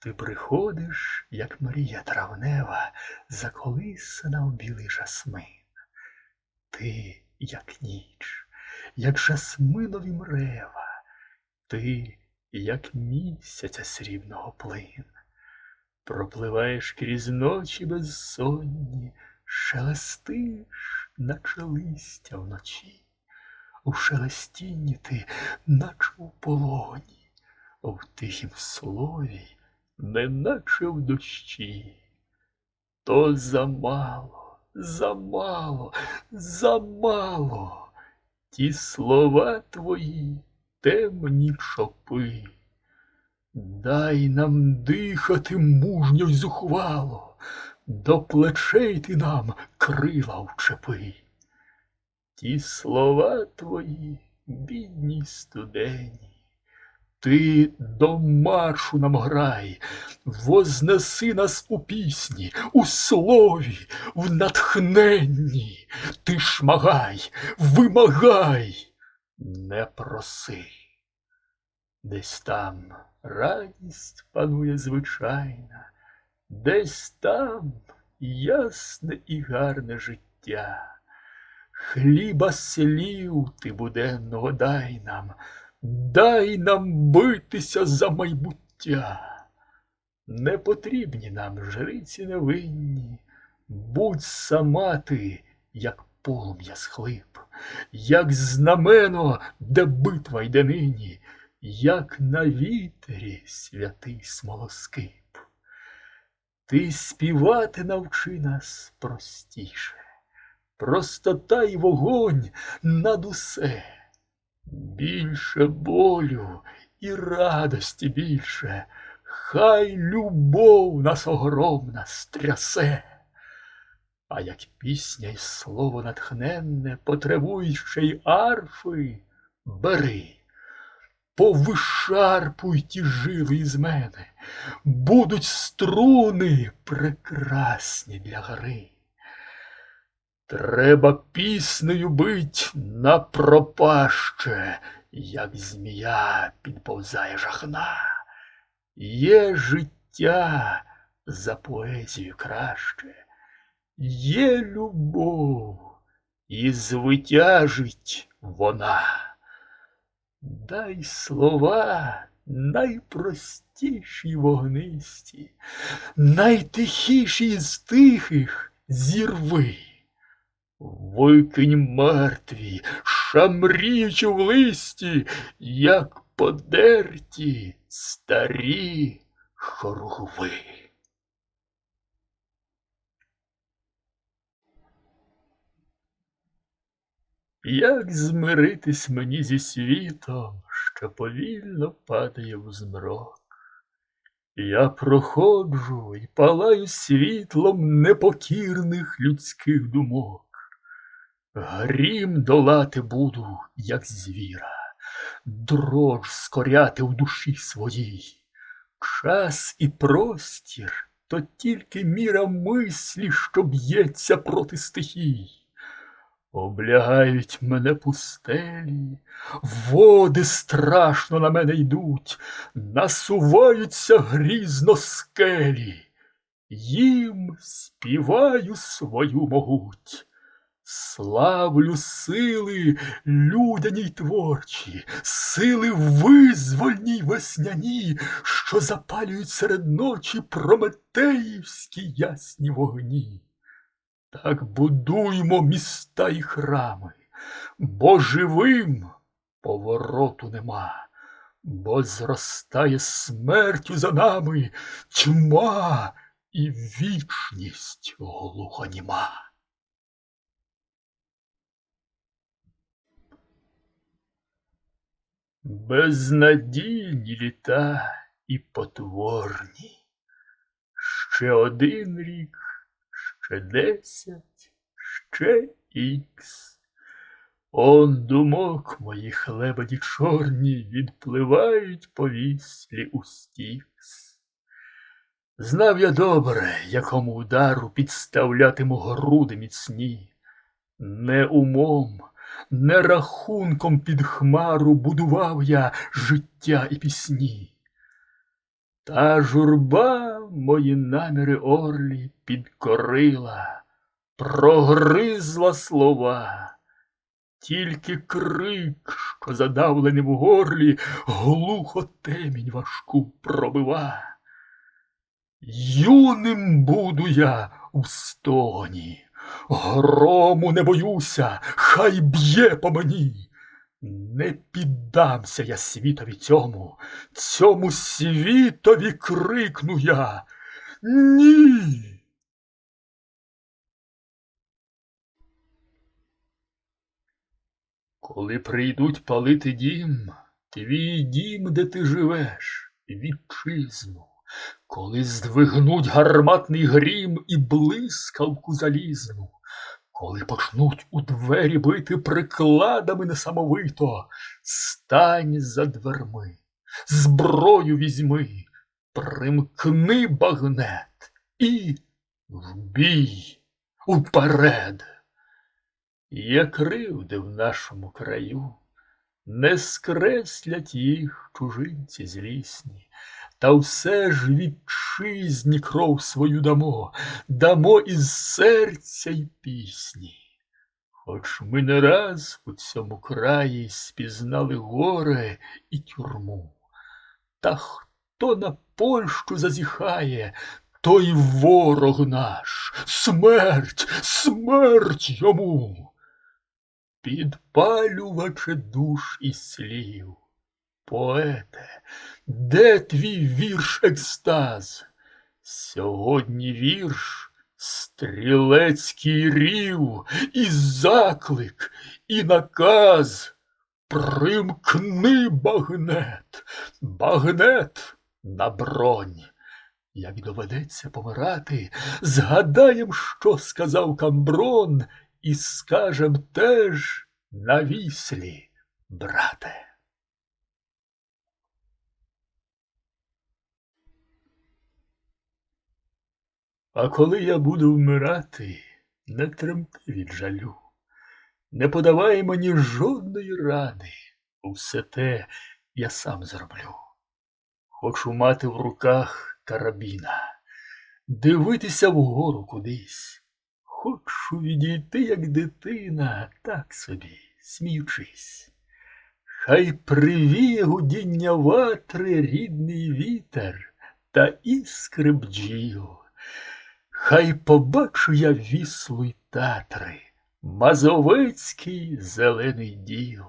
Ти приходиш, як Марія травнева, заколисана в білий жасмин. Ти, як ніч, як жасминові мрева, ти, як місяця срібного плин. Пропливаєш крізь ночі безсонні, шелестиш, наче листя вночі. У шелестінні ти, наче у полоні, в тихім слові, неначе в дощі. То замало, замало, замало. Ті слова твої темні чопи. Дай нам дихати мужньо й зухвало, до плечей ти нам крила вчепи. Ті слова твої, бідні студені, ти до маршу нам грай, вознеси нас у пісні, у слові, в натхненні, ти шмагай, вимагай, не проси. Десь там радість панує звичайна, десь там ясне і гарне життя. Хліба слів ти буденного дай нам, дай нам битися за майбуття. Не потрібні нам жриці невинні, будь сама ти, як полум'я схлип, як знамено, де битва йде нині, як на вітрі святий смолоскип. Ти співати навчи нас простіше, простота й вогонь над усе, більше болю і радості більше, хай любов нас огромна стрясе. А як пісня й слово натхненне потребують й арфи, бери, повишарпуй ті жили із мене, будуть струни прекрасні для гри. Треба піснею бить на пропаще, як змія підповзає жахна. Є життя за поезію краще, є любов, і звитяжить вона. Дай слова найпростіші вогнисті, найтихіші з тихих зірви. Викинь мертві, шамріючи в листі, як подерті старі хоругви. Як змиритись мені зі світом, що повільно падає в змрок? Я проходжу і палаю світлом непокірних людських думок. Грім долати буду, як звіра, дрож скоряти в душі своїй. Час і простір то тільки міра мислі, що б'ється проти стихій. Облягають мене пустелі, води страшно на мене йдуть, насуваються грізно скелі, їм співаю свою могуть. Славлю сили людяні й творчі, сили визвольні весняні, що запалюють серед ночі прометеївські ясні вогні. Так будуймо міста і храми, бо живим повороту нема, бо зростає смертю за нами тьма і вічність глухоніма. Безнадійні літа і потворні. Ще один рік, ще десять, ще ікс. Он думок моїх лебеді чорні відпливають повіслі у стікс. Знав я добре, якому удару підставлятиму груди міцні, не умом, не рахунком під хмару будував я життя і пісні. Та журба мої наміри орлі підкорила, прогризла слова, тільки крик, що задавлений в горлі, глухо темінь важку пробива. Юним буду я у стогоні, грому не боюся, хай б'є по мені. Не піддамся я світові цьому, цьому світові крикну я. Ні. Коли прийдуть палити дім, твій дім, де ти живеш, вітчизну, коли здвигнуть гарматний грім і блискавку залізну, коли почнуть у двері бити прикладами несамовито, стань за дверми, зброю візьми, примкни багнет і в бій уперед. Є кривди в нашому краю, не скреслять їх чужинці злісні, та все ж вітчизні кров свою дамо, дамо із серця й пісні. Хоч ми не раз у цьому краї спізнали горе і тюрму, та хто на Польщу зазіхає, той ворог наш, смерть, смерть йому підпалюваче душ і слів. Поете, де твій вірш екстаз? Сьогодні вірш стрілецький рів, і заклик, і наказ. Примкни багнет, багнет на бронь. Як доведеться помирати, згадаєм, що сказав Камброн, і скажем теж на віслі, брате. А коли я буду вмирати, не тремти від жалю, не подавай мені жодної ради, усе те я сам зроблю. Хочу мати в руках карабіна, дивитися вгору кудись. Хочу відійти, як дитина, так собі, сміючись. Хай привіє гудіння ватри рідний вітер та іскри бджіл. Хай побачу я віслу й татри, Мазовецький зелений діл.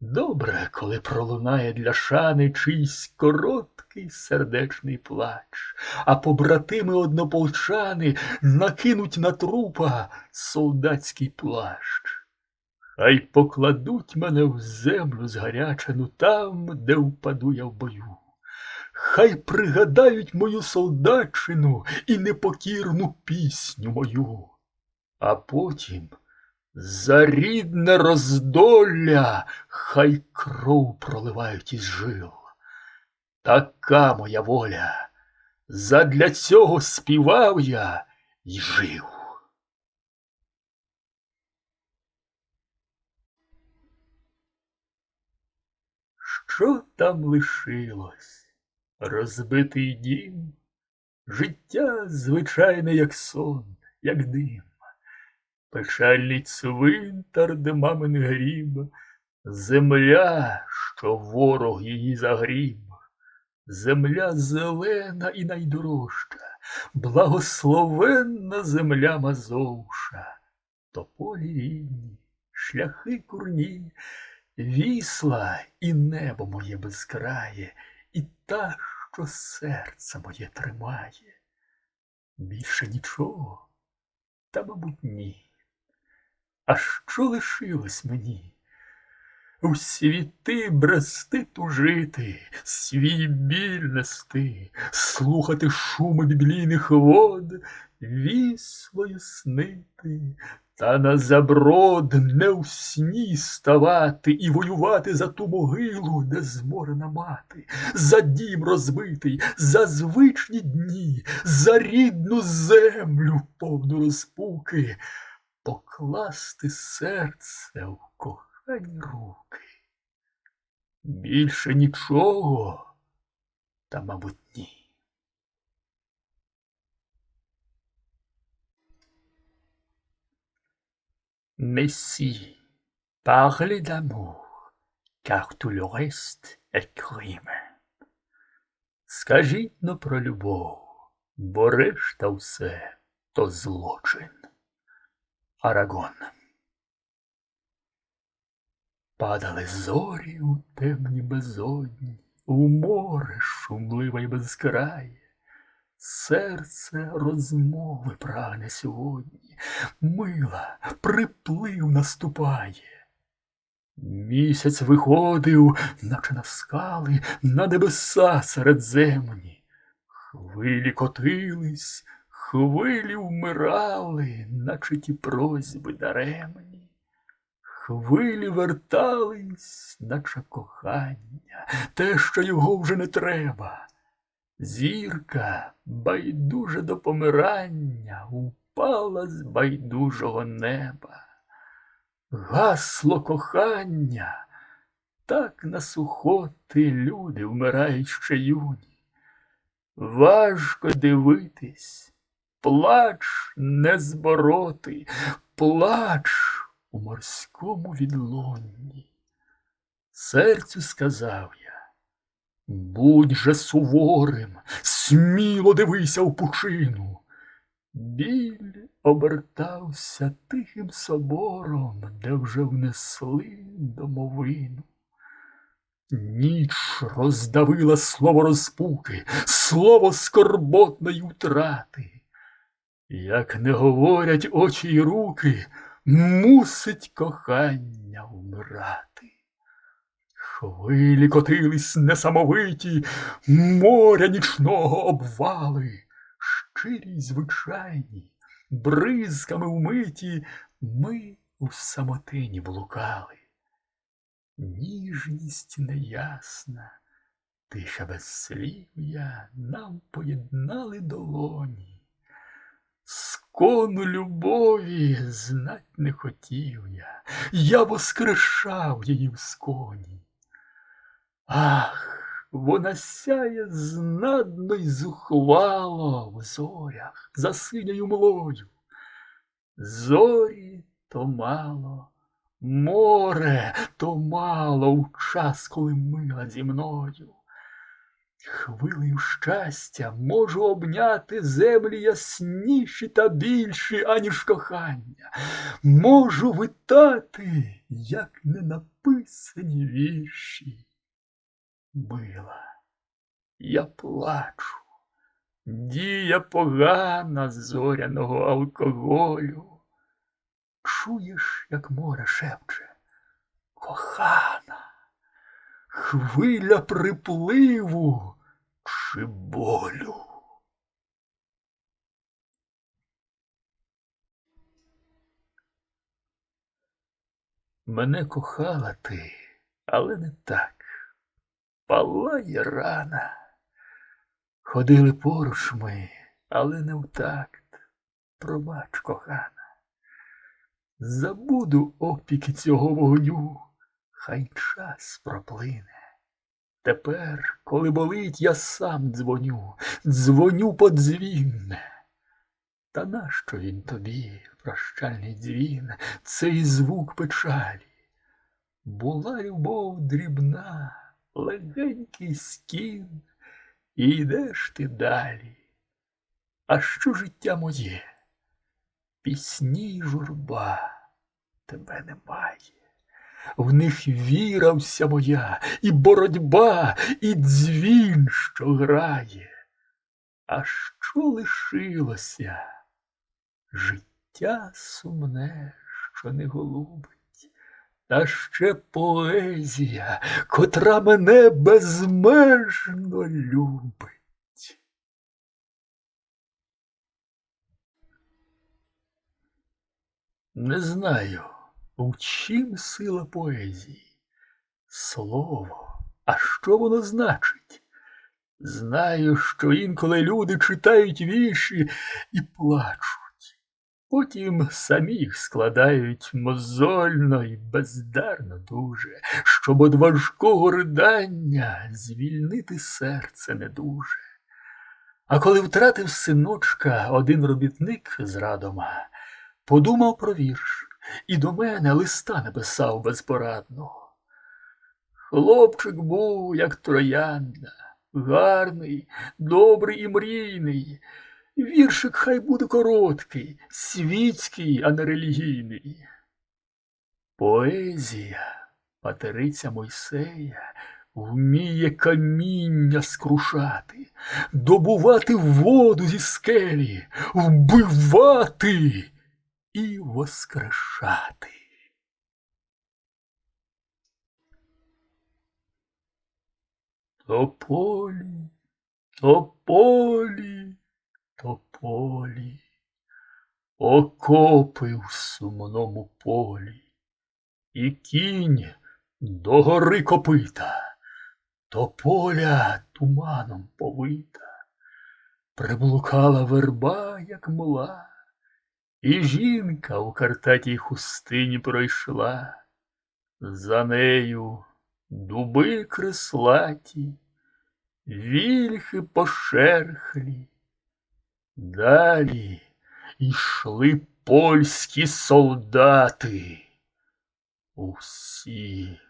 Добре, коли пролунає для шани чийсь короткий сердечний плач, а побратими однополчани накинуть на трупа солдатський плащ. Хай покладуть мене в землю згарячену там, де впаду я в бою. Хай пригадають мою солдатчину і непокірну пісню мою, а потім за рідне роздолля хай кров проливають із жил. Така моя воля, задля цього співав я й жив. Що там лишилось? Розбитий дім, життя звичайне, як сон, як дим, печальний цвинтар, де мамин гріб, земля, що ворог її загріб, земля зелена і найдорожча, благословенна земля мазовша, тополі рідні, шляхи курні, вісла і небо моє безкрає, і та, що серце моє тримає. Більше нічого, та, мабуть, ні. А що лишилось мені? У світи брести тужити, свій біль нести, слухати шуми біблійних вод, віслою снити, та на заброд не у сні ставати і воювати за ту могилу, де зморена мати, за дім розбитий, за звичні дні, за рідну землю повну розпуки, покласти серце в кохані руки. Більше нічого, Та, мабуть, ні. Mais si, parlez d'amour, car tout le reste est crime. Скажіть но про любов, бо решта все то злочин. Арагон. Падали зорі у темні безодні, у море шумливе й безкрає. Серце розмови прагне сьогодні, мила приплив наступає. Місяць виходив, наче на скали, на небеса середземні. Хвилі котились, хвилі вмирали, наче ті просьби даремні. Хвилі вертались, наче кохання, те, що його вже не треба. Зірка, байдуже до помирання, упала з байдужого неба. Гасло кохання, так на сухоти люди вмирають ще юні. Важко дивитись, плач не збороти, плач у морському відлонні. Серцю сказав я. Будь же суворим, сміло дивися в пучину. Біль обертався тихим собором, де вже внесли домовину. Ніч роздавила слово розпуки, слово скорботної втрати. Як не говорять очі й руки, мусить кохання вмирати. Хвилі котились несамовиті, моря нічного обвали, щирі звичайні, бризками вмиті, ми у самотині блукали. Ніжність неясна, тиша безслів'я нам поєднали долоні. Скону любові знать не хотів я, я воскрешав її в сконі. Ах, вона сяє знадно й зухвало в зорях за синьою млою. Зорі то мало, море то мало в час, коли мила зі мною. Хвилею щастя можу обняти землі ясніші та більші, аніж кохання. Можу витати, як ненаписані вірші. Мила, я плачу, дія погана зоряного алкоголю. Чуєш, як море шепче, кохана, хвиля припливу чи болю. Мене кохала ти, але не так палає рана. Ходили поруч ми, але не в такт. Пробач, кохана. Забуду опіки цього вогню, хай час проплине. Тепер, коли болить, я сам дзвоню, дзвоню подзвінне. Та нащо він тобі, прощальний дзвін, цей звук печалі? Була любов дрібна легенький скін, і йдеш ти далі. А що життя моє? Пісні й журба тебе немає. В них віра вся моя, і боротьба, і дзвін, що грає. А що лишилося? Життя сумне, що не голубить. Та ще поезія, котра мене безмежно любить. Не знаю, в чим сила поезії. Слово, а що воно значить? Знаю, що інколи люди читають вірші і плачуть. Потім самі їх складають мозольно і бездарно дуже, щоб од важкого ридання звільнити серце не дуже. А коли втратив синочка один робітник з радома, подумав про вірш і до мене листа написав безпорадно. Хлопчик був, як троянда, гарний, добрий і мрійний. Віршик хай буде короткий, світський, а не релігійний. Поезія, патериця Мойсея, вміє каміння скрушати, добувати воду зі скелі, вбивати і воскрешати. Тополі, тополі, тополі, окопи в сумному полі, і кінь до гори копита, тополя туманом повита, приблукала верба, як мла, і жінка у картатій хустині пройшла, за нею дуби креслаті, вільхи пошерхлі. Далі йшли польські солдати, усі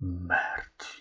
мертві.